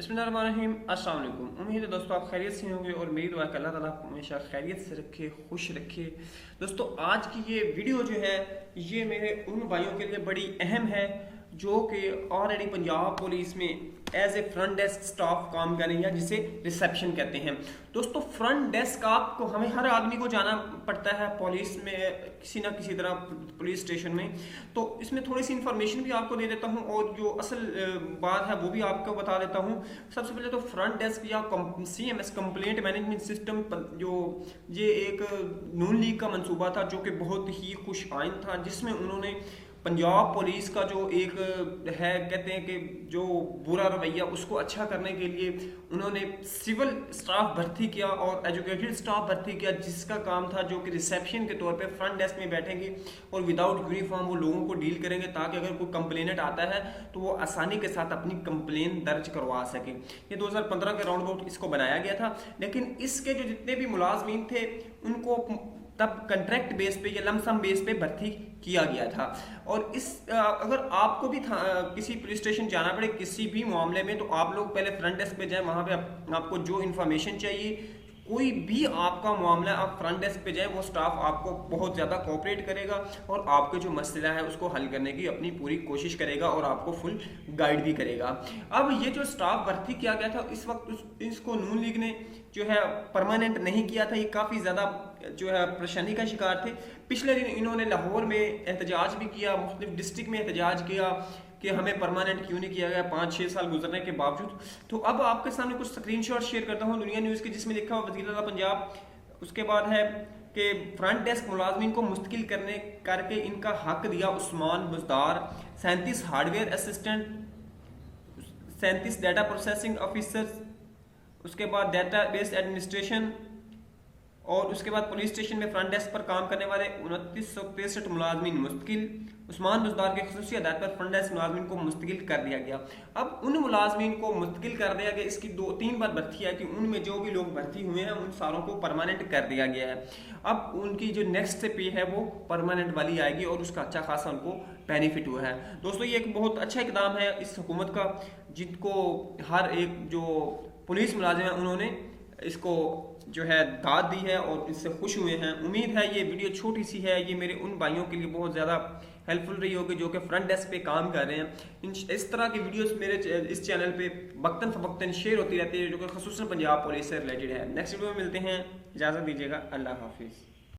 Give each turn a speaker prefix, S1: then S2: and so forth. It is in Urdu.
S1: بسم اللہ الرحمن الرحیم، السلام علیکم۔ امید ہے دوستو آپ خیریت سے ہوں گے اور میری دعا ہے کہ اللہ تعالیٰ آپ کو ہمیشہ خیریت سے رکھے، خوش رکھے۔ دوستو، آج کی یہ ویڈیو جو ہے، یہ میرے ان بھائیوں کے لیے بڑی اہم ہے۔ جو کہ آلریڈی پنجاب پولیس میں as a front desk staff کام کر رہے یا جسے ریسیپشن کہتے ہیں۔ دوستو فرنٹ ڈیسک آپ کو ہمیں ہر آدمی کو جانا پڑتا ہے پولیس میں، کسی نہ کسی طرح پولیس اسٹیشن میں۔ تو اس میں تھوڑی سی انفارمیشن بھی آپ کو دے دیتا ہوں اور جو اصل بات ہے وہ بھی آپ کو بتا دیتا ہوں۔ سب سے پہلے تو فرنٹ ڈیسک یا C M S complaint management system جو، یہ ایک نون لیگ کا منصوبہ تھا جو کہ بہت ہی خوش آئند تھا، جس میں انہوں نے پنجاب پولیس کا جو ایک ہے، کہتے ہیں کہ جو برا رویہ، اس کو اچھا کرنے کے لیے انہوں نے سول سٹاف بھرتی کیا اور ایجوکیٹڈ سٹاف بھرتی کیا، جس کا کام تھا جو کہ ریسیپشن کے طور پہ فرنٹ ڈیسک میں بیٹھیں گے اور وداؤٹ یونیفارم وہ لوگوں کو ڈیل کریں گے تاکہ اگر کوئی کمپلینٹ آتا ہے تو وہ آسانی کے ساتھ اپنی کمپلین درج کروا سکیں۔ یہ دو ہزار پندرہ کے راؤنڈ اباؤٹ اس کو بنایا گیا تھا، لیکن اس کے جو جتنے بھی ملازمین تھے، ان کو تب کنٹریکٹ بیس پہ یا لمسم بیس پہ بھرتی کیا گیا تھا۔ اور اس، اگر آپ کو بھی کسی پولیس اسٹیشن جانا پڑے کسی بھی معاملے میں، تو آپ لوگ پہلے فرنٹ ڈیسک پہ جائیں، وہاں پہ آپ کو جو انفارمیشن چاہیے کوئی بھی آپ کا معاملہ آپ فرنٹ ڈیسک پہ جائیں، وہ سٹاف آپ کو بہت زیادہ کوپریٹ کرے گا اور آپ کے جو مسئلہ ہے اس کو حل کرنے کی اپنی پوری کوشش کرے گا اور آپ کو فل گائیڈ بھی کرے گا۔ اب یہ جو سٹاف بھرتی کیا گیا تھا، اس وقت اس کو نون لیگ نے جو ہے پرماننٹ نہیں کیا تھا، یہ کافی زیادہ جو ہے پریشانی کا شکار تھے۔ پچھلے دن انہوں نے لاہور میں احتجاج بھی کیا، مختلف ڈسٹرکٹ میں احتجاج کیا۔ کہ ہمیں پرماننٹ کیوں نہیں کیا گیا؟ پانچ چھ سال گزرنے کے باوجود۔ تو اب آپ کے سامنے کچھ سکرین شاٹ شیئر کرتا ہوں۔ دنیا نیوز کے جس میں لکھا ہوا وزیر اعلیٰ پنجاب، اس کے بعد ہے کہ فرنٹ ڈیسک ملازمین کو مستقل کرنے کر کے ان کا حق دیا عثمان بزدار۔ سینتیس ہارڈ ویئر اسسٹنٹ سینتیس ڈیٹا پروسیسنگ آفیسر اس کے بعد ڈیٹا بیس ایڈمنسٹریشن اور اس کے بعد پولیس اسٹیشن میں فرنٹ ڈیسک پر کام کرنے والے انتیس سو تریسٹھ ملازمین مستقل، عثمان بزدار کے خصوصی ہدایت پر فرنٹ ڈیسک ملازمین کو مستقل کر دیا گیا۔ اب ان ملازمین کو مستقل کر دیا گیا، اس کی دو، تین بار بھرتی ہے کہ ان میں جو بھی لوگ بھرتی ہوئے ہیں، ان ساروں کو پرماننٹ کر دیا گیا ہے۔ اب ان کی جو نیکسٹ پے ہے، وہ پرماننٹ والی آئے گی اور اس کا اچھا خاصا ان کو بینیفٹ ہوا ہے۔ دوستو، یہ ایک بہت اچھا اقدام ہے اس حکومت کا جن کو ہر ایک جو پولیس ملازم ہیں، انہوں نے اس کو جو ہے داد دی ہے اور اس سے خوش ہوئے ہیں۔ امید ہے یہ ویڈیو چھوٹی سی ہے، یہ میرے ان بھائیوں کے لیے بہت زیادہ ہیلپ فل رہی ہوگی جو کہ فرنٹ ڈیسک پہ کام کر رہے ہیں۔ اس طرح کی ویڈیوز میرے اس چینل پہ وقتاً فوقتاً شیئر ہوتی رہتی ہے، جو کہ خصوصاً پنجاب پولیس سے ریلیٹڈ ہے۔ نیکسٹ ویڈیو میں ملتے ہیں۔ اجازت دیجیے گا۔ اللہ حافظ۔